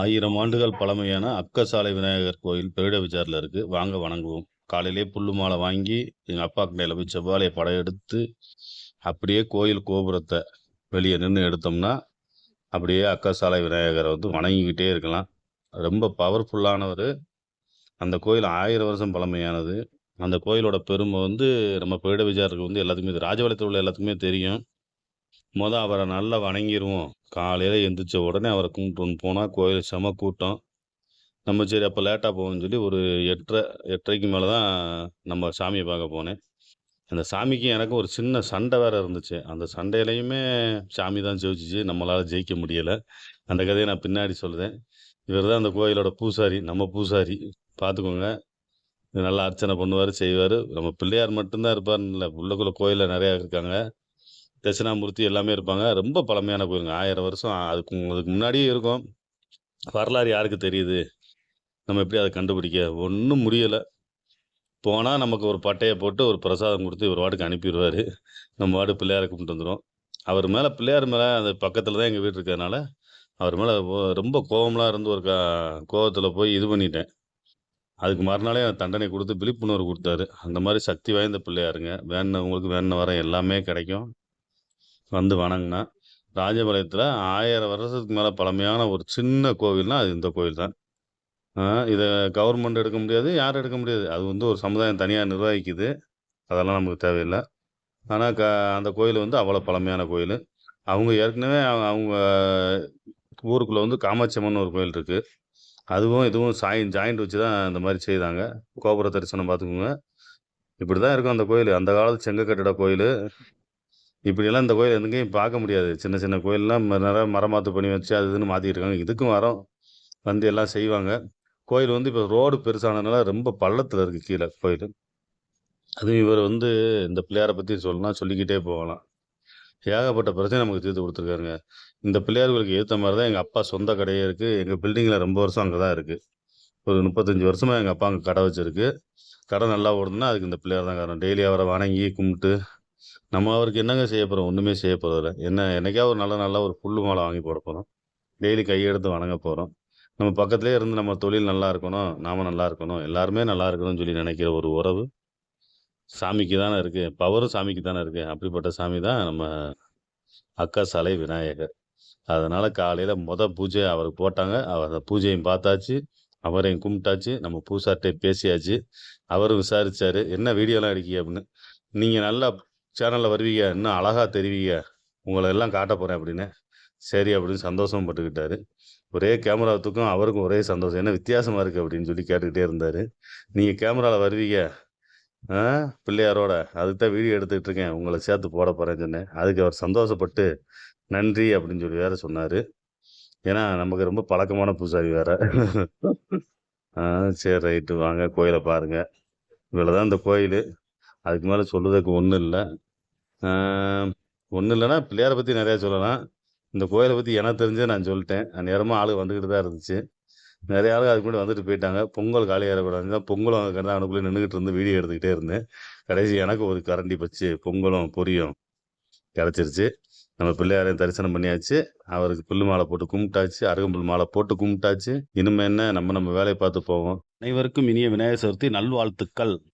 ஆயிரம் ஆண்டுகள் பழமையான அக்கசாலை விநாயகர் கோயில் பெருட விசாரில் இருக்குது வாங்க வணங்குவோம். காலையிலே புல்லு மாலை வாங்கி எங்கள் அப்பா கடையில் போய் செவ்வாழையை படம் எடுத்து அப்படியே கோயில் கோபுரத்தை வெளியே நின்று எடுத்தோம்னா அப்படியே அக்கசாலை விநாயகரை வந்து வணங்கிக்கிட்டே இருக்கலாம். ரொம்ப பவர்ஃபுல்லானவர் அந்த கோயில் ஆயிரம் வருஷம் பழமையானது. அந்த கோயிலோட பெருமை வந்து நம்ம பெருட விசாருக்கு வந்து எல்லாத்துக்குமே இது ராஜபாளையத்தில் உள்ள எல்லாத்துக்குமே தெரியும். மொதல் அவரை நல்லா வணங்கிடுவோம் காலையில் எந்திரிச்ச உடனே அவரை கும்பிட்டு போனால் கோயில் செம கூட்டம். நம்ம சரி அப்போ லேட்டாக போவோம்னு சொல்லி ஒரு எட்டரை எட்டரைக்கு மேலே தான் நம்ம சாமியை பார்க்க போனேன். அந்த சாமிக்கு எனக்கு ஒரு சின்ன சண்டை வேறு இருந்துச்சு. அந்த சண்டையிலையுமே சாமி தான் ஜெயிச்சிச்சு. நம்மளால் ஜெயிக்க முடியலை. அந்த கதையை நான் பின்னாடி சொல்கிறேன் இவர் தான் அந்த கோயிலோட பூசாரி நம்ம பூசாரி. பார்த்துக்கோங்க. நல்லா அர்ச்சனை பண்ணுவார் செய்வார். நம்ம பிள்ளையார் மட்டும்தான் இருப்பார்னு இல்லை உள்ளக்குள்ள கோயிலில் நிறையா இருக்காங்க. தட்சிணாமூர்த்தி எல்லாமே இருப்பாங்க. ரொம்ப பழமையான கோயிலுங்க. ஆயிரம் வருஷம் அதுக்கு அதுக்கு முன்னாடியே இருக்கும். வரலாறு யாருக்கு தெரியுது? நம்ம எப்படி அதை கண்டுபிடிக்க? ஒன்றும் முடியலை. போனால் நமக்கு ஒரு பட்டையை போட்டு ஒரு பிரசாதம் கொடுத்து இவர் வாட்டுக்கு அனுப்பிடுவார். நம்ம வாடு பிள்ளையாரை கும்பிட்டு வந்துடும் அவர் மேலே பிள்ளையார் மேலே அந்த பக்கத்தில் தான் எங்கள் வீடு இருக்கிறதுனால அவர் மேலே ரொம்ப கோவம்லாம் இருந்து ஒரு கா கோவத்தில் போய் இது பண்ணிட்டேன். அதுக்கு மறுநாளே தண்டனை கொடுத்து விழிப்புணர்வு கொடுத்தாரு. அந்த மாதிரி சக்தி வாய்ந்த பிள்ளையாருங்க. வேணுனவங்களுக்கு வேணுன வர எல்லாமே கிடைக்கும். வந்து வணங்கினா ராஜபாளையத்தில் ஆயிரம் வருஷத்துக்கு மேலே பழமையான ஒரு சின்ன கோவில்னா அது இந்த கோவில் தான். இதை கவர்மெண்ட் எடுக்க முடியாது யாரும் எடுக்க முடியாது. அது வந்து ஒரு சமுதாயம் தனியாக நிர்வகிக்குது. அதெல்லாம் நமக்கு தேவையில்லை. ஆனால் க அந்த கோயில் வந்து அவ்வளோ பழமையான கோயில். அவங்க ஏற்கனவே அவங்க அவங்க ஊருக்குள்ளே வந்து காமாட்சியம்மன் ஒரு கோயில் இருக்குது அதுவும் இதுவும் சாயின் ஜாயிண்ட் வச்சு தான் இந்த மாதிரி செய்தாங்க. கோபுர தரிசனம் பார்த்துக்கோங்க. இப்படி தான் இருக்கும் அந்த கோயில். அந்த காலத்து செங்க கட்டிட கோயில். இப்படியெல்லாம் இந்த கோயில் எங்கேயும் பார்க்க முடியாது. சின்ன சின்ன கோயிலெலாம் நிறைய மரமாத்து பண்ணி வச்சு அது இதுன்னு மாற்றிட்டு இருக்காங்க. இதுக்கும் மரம் வந்து எல்லாம் செய்வாங்க. கோயில் வந்து இப்போ ரோடு பெருசானதுனால ரொம்ப பள்ளத்தில் இருக்குது கீழே கோயில். அதுவும் இவர் வந்து இந்த பிள்ளையாரை பற்றி சொல்லலாம் சொல்லிக்கிட்டே போகலாம். ஏகப்பட்ட பிரச்சனை நமக்கு தீர்த்து கொடுத்துருக்காருங்க. இந்த பிள்ளையார்களுக்கு ஏற்ற மாதிரி தான் எங்கள் அப்பா சொந்த கடையே இருக்குது எங்கள் பில்டிங்கில் ரொம்ப வருஷம் அங்கே தான் இருக்குது ஒரு முப்பத்தஞ்சு வருஷமாக எங்கள் அப்பா அங்கே கடை வச்சுருக்கு. கடை நல்லா ஓடுதுன்னா அதுக்கு இந்த பிள்ளையார் தான் காரணம். டெய்லி அவரை வணங்கி கும்பிட்டு நம்ம அவருக்கு என்னங்க செய்ய போகிறோம் ஒன்றுமே செய்ய போகிறதில்ல என்ன என்னைக்கா ஒரு நல்ல நல்ல ஒரு புல் மாலை வாங்கி போட போகிறோம் டெய்லி கையெடுத்து வணங்க போகிறோம் நம்ம பக்கத்துலேயே இருந்து நம்ம தொழில் நல்லா இருக்கணும் நாம் நல்லா இருக்கணும் எல்லாருமே நல்லா இருக்கணும்னு சொல்லி நினைக்கிற ஒரு உறவு சாமிக்கு தானே இருக்குது பவரும் சாமிக்கு தானே இருக்குது அப்படிப்பட்ட சாமி தான் நம்ம அக்கா சாலை விநாயகர். அதனால் காலையில் மொத பூஜை அவருக்கு போட்டாங்க. அவர் அந்த பூஜையும் பார்த்தாச்சு. அவரையும் கும்பிட்டாச்சு. நம்ம பூசார்ட்டே பேசியாச்சு. அவரும் விசாரித்தார் என்ன வீடியோலாம் எடுக்கி அப்படின்னு. நீங்கள் நல்லா சேனலில் வருவீங்க இன்னும் அழகாக தெரிவிங்க. உங்களை எல்லாம் காட்ட போகிறேன் அப்படின்னு. சரி அப்படின்னு சந்தோஷம் பட்டுக்கிட்டாரு. ஒரே கேமராத்துக்கும் அவருக்கும் ஒரே சந்தோஷம். என்ன வித்தியாசமாக இருக்குது அப்படின்னு சொல்லி கேட்டுக்கிட்டே இருந்தார். நீங்கள் கேமராவில் வருவீங்க. பிள்ளையாரோட அதுக்கு தான் வீடியோ எடுத்துக்கிட்டு இருக்கேன். உங்களை சேர்த்து போட போகிறேன்னு சொன்னேன். அதுக்கு அவர் சந்தோஷப்பட்டு நன்றி அப்படின்னு சொல்லி வேற சொன்னார். ஏன்னா நமக்கு ரொம்ப பழக்கமான பூசாரி வேற. ஆ சரி ரைட்டு. வாங்க கோயிலை பாருங்கள் இவ்வளோ தான் இந்த கோயில். அதுக்கு மேலே சொல்லுறதுக்கு ஒன்றும் இல்லை. ஒன்றும் இல்லைன்னா பிள்ளையாரை பற்றி நிறையா சொல்லலாம். இந்த கோயிலை பற்றி எனக்கு தெரிஞ்சே நான் சொல்லிட்டேன். நேரமாக ஆளு வந்துக்கிட்டு தான் இருந்துச்சு. நிறைய ஆளுங்க அதுக்கு முன்னாடி வந்துட்டு போயிட்டாங்க. பொங்கல் காலி ஏறக்கூடாது தான் பொங்கலும் அங்கே கிடந்து அவனுக்குள்ளே நின்றுக்கிட்டு இருந்து வீடியோ எடுத்துக்கிட்டே இருந்தேன். கடைசி எனக்கு ஒரு கரண்டி பச்சு. பொங்கலும் பொரியும் கிடச்சிருச்சு. நம்ம பிள்ளையாரையும் தரிசனம் பண்ணியாச்சு. அவருக்கு புல்லு மாலை போட்டு கும்பிட்டாச்சு. அருகம்புல் மாலை போட்டு கும்பிட்டாச்சு. இனிமே என்ன? நம்ம நம்ம வேலையை பார்த்து போவோம். அனைவருக்கும் இனிய விநாயகர் சதுர்த்தி. நல்வாழ்த்துக்கள்.